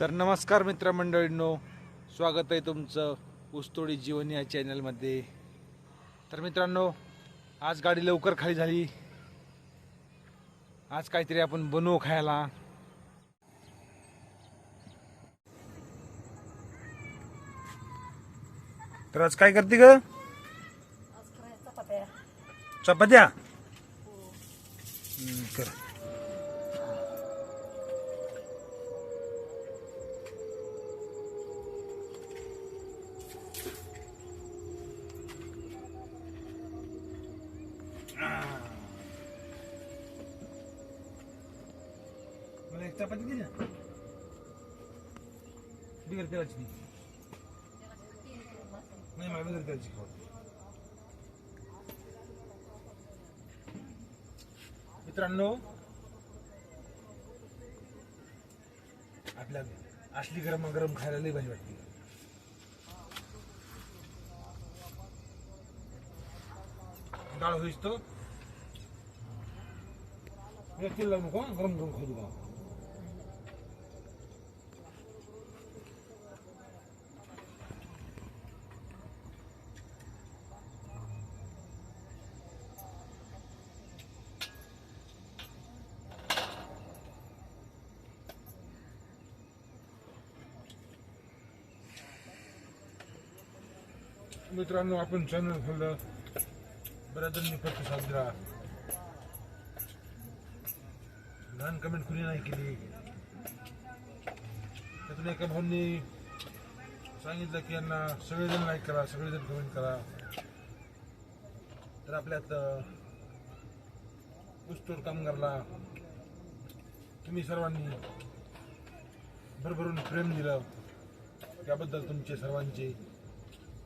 तर नमस्कार मित्रमंडळींनो स्वागत आहे तुमचं ऊसतोडी जीवन या चॅनलमध्ये. तर मित्रांनो आज गाडी लवकर खाली झाली. आज काहीतरी आपण बनवू खायला. तर आज काय करते ग? चपात्या. हम्म, कर. मला एक चपाती दे ना. बिगर तेलाची दे. नाही मला बिगर तेलाची खाऊ मित्रांनो आपल्या असली गरम गरम खायला लई भारी वाटते. डाळ होईस तो तेल लावू नको गरम गरम खाऊ मित्रांनो आपण चॅनल खोललं. बऱ्याच जणांनी प्रतिसाद दिला लहान कमेंट कुणी नाही केली. त्यातून एका भाऊंनी सांगितलं की यांना सगळेजण लाईक करा सगळेजण कमेंट करा. तर आपल्यात ऊसतोड कामगारला तुम्ही सर्वांनी भरभरून प्रेम दिलं. त्याबद्दल तुमचे सर्वांचे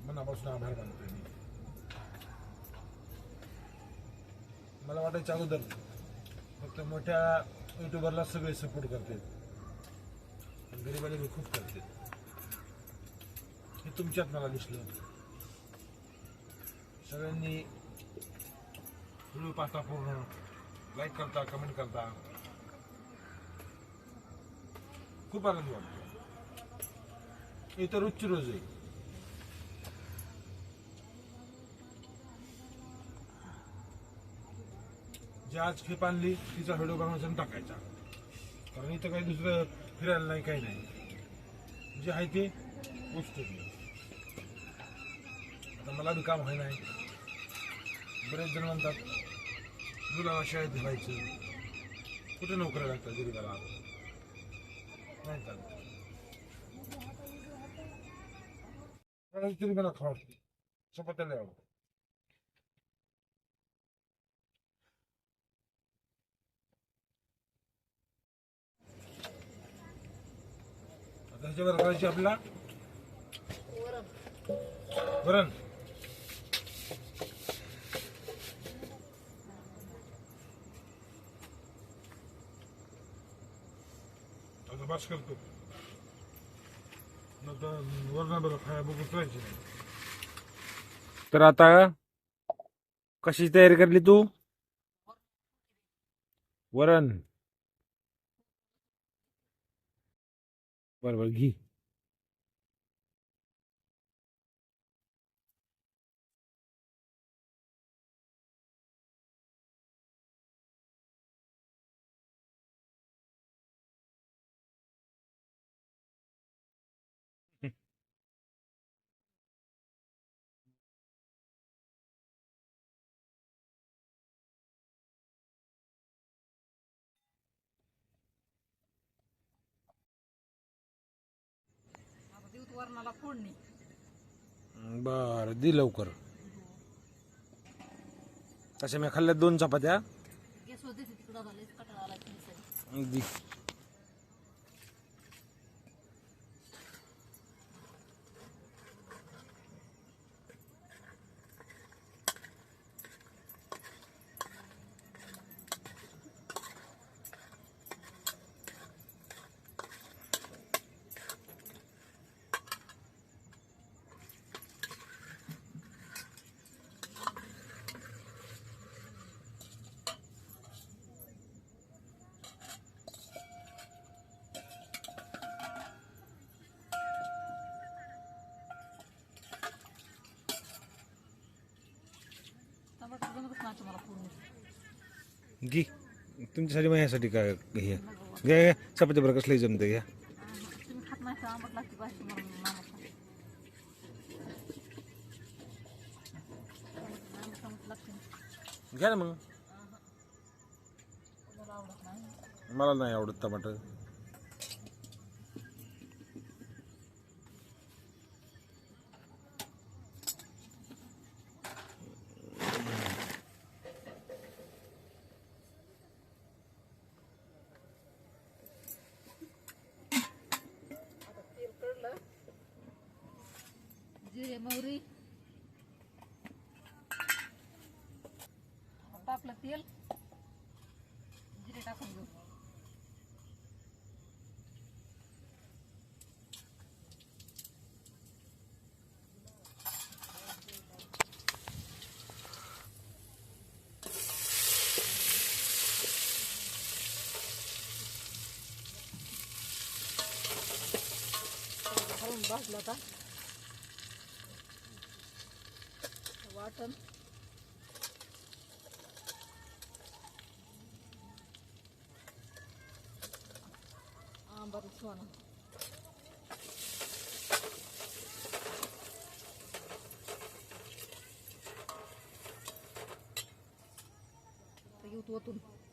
मनापासून आभार मानतो मी. मला वाटायच्या अगोदर फक्त मोठ्या युट्यूबरला सगळे सपोर्ट करतात पण गरीबाला खूप करतात हे तुमच्यात मला दिसलं सगळ्यांनी व्हिडिओ पाहता पूर्ण लाईक करता कमेंट करता. खूप आनंद वाटतो. इथं तर रोजची रोज आहे. जे आज खेप आणली तिचा व्हिडिओ बनवायचा टाकायचा. कारण इथं काही दुसरं फिरायला नाही काही नाही. जे आहे ते गोष्ट आता मला बी काम व्हाय नाही बरेच जण म्हणतात मुलाला शाळेत घालायचं कुठे नोकऱ्या लागतात गरीबाला नाही चालत तरी मला थोडं चपात्याला यावं. आता ह्याच्यावर करायची वरण. आता बस करतो. वरणाबरोबर खाया बघून करायची. तर आता कशी तयारी करली तू? वरण. बरोबर. घी. फोडणी. बर दे लवकर. तशा मी खाल्ल्या दोन चपात्या? गॅस होते तिकडं झाले कटाळा आला की दिसायला. दे. पूर्ण घे. तुमच्यासाठी माझ्यासाठी काय हे? घ्या घ्या. चपाती बरं कसलंही जमतं घ्या. तुम्ही खात नाही तर आंबट लागते मामा. घ्या ना मग. मला नाही आवडत टमाटर. above mother the water. Ah, baru is one tuh, tuh.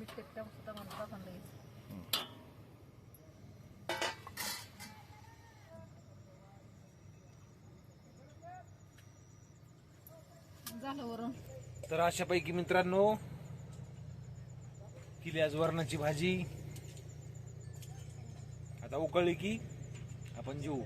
मीठ टाकता म्हणून टाकून लगेच झालं वरून तर अशापैकी मित्रांनो केली आज वरणाची भाजी. आता उकळली की आपण जेऊ